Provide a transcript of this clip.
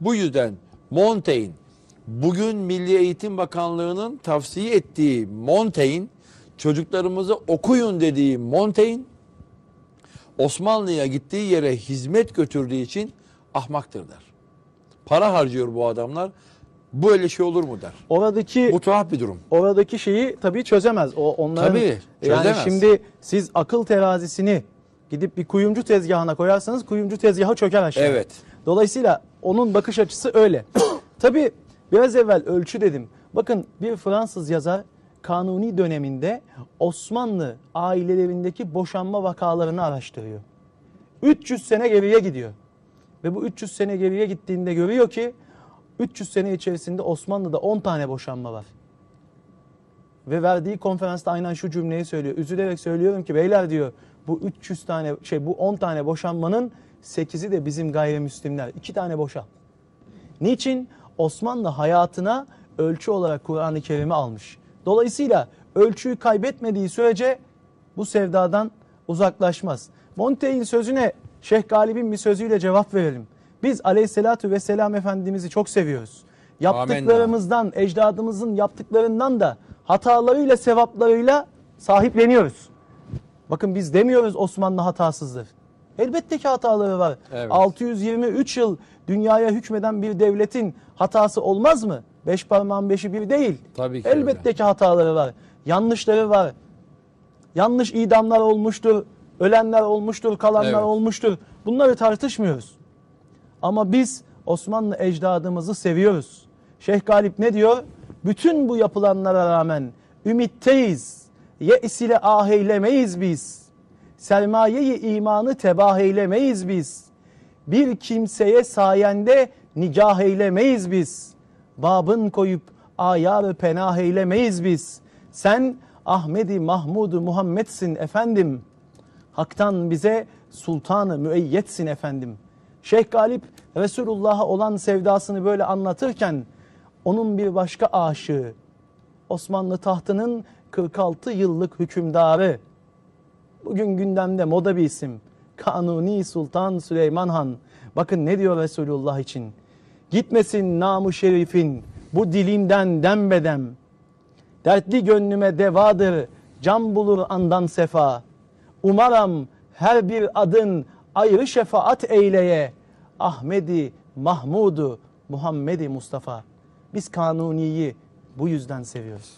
Bu yüzden Montaigne bugün Milli Eğitim Bakanlığı'nın tavsiye ettiği Montaigne çocuklarımızı okuyun dediği Montaigne Osmanlı'ya gittiği yere hizmet götürdüğü için ahmaktır der. Para harcıyor bu adamlar. Böyle şey olur mu der. Oradaki Bu tuhaf bir durum. oradaki şeyi tabii çözemez. O onların Tabii, yani çözemez. şimdi siz akıl terazisini gidip bir kuyumcu tezgahına koyarsanız kuyumcu tezgahı çöker aşağı. Evet. Dolayısıyla onun bakış açısı öyle. tabii biraz evvel ölçü dedim. Bakın bir Fransız yazar Kanuni döneminde Osmanlı ailelerindeki boşanma vakalarını araştırıyor. 300 sene geriye gidiyor. Ve bu 300 sene geriye gittiğinde görüyor ki 300 sene içerisinde Osmanlı'da 10 tane boşanma var. Ve verdiği konferansta aynen şu cümleyi söylüyor. Üzülerek söylüyorum ki beyler diyor bu 300 tane şey bu 10 tane boşanmanın 8'i de bizim gayrimüslimler. 2 tane boşa. Niçin? Osmanlı hayatına ölçü olarak Kur'an-ı Kerim'i almış. Dolayısıyla ölçüyü kaybetmediği sürece bu sevdadan uzaklaşmaz. Montaigne sözüne Şeyh Galip'in bir sözüyle cevap verelim. Biz aleyhissalatü vesselam Efendimiz'i çok seviyoruz. Yaptıklarımızdan, ecdadımızın yaptıklarından da hatalarıyla, sevaplarıyla sahipleniyoruz. Bakın biz demiyoruz Osmanlı hatasızdır. Elbette ki hataları var. Evet. 623 yıl dünyaya hükmeden bir devletin hatası olmaz mı? Beş parmağın beşi bir değil. Tabii ki Elbette öyle. ki hataları var. Yanlışları var. Yanlış idamlar olmuştur. Ölenler olmuştur, kalanlar Evet. olmuştur. Bunları tartışmıyoruz. Ama biz Osmanlı ecdadımızı seviyoruz. Şeyh Galip ne diyor? Bütün bu yapılanlara rağmen ümitteyiz. Yeis ile ah eylemeyiz biz. Sermayeyi imanı tebah eylemeyiz biz. Bir kimseye sayende nigah eylemeyiz biz. Babın koyup ayar penah eylemeyiz biz. Sen Ahmedi Mahmudu Muhammed'sin efendim. Hak'tan bize sultanı müeyyetsin efendim. Şeyh Galip Resulullah'a olan sevdasını böyle anlatırken onun bir başka aşığı Osmanlı tahtının 46 yıllık hükümdarı bugün gündemde moda bir isim Kanuni Sultan Süleyman Han bakın ne diyor Resulullah için gitmesin namu şerifin bu dilimden dembedem Dertli gönlüme devadır, can bulur andan sefa. Umarım her bir adın ayrı şefaat eyleye. Ahmedi, Mahmudu, Muhammedi Mustafa. Biz Kanuni'yi bu yüzden seviyoruz.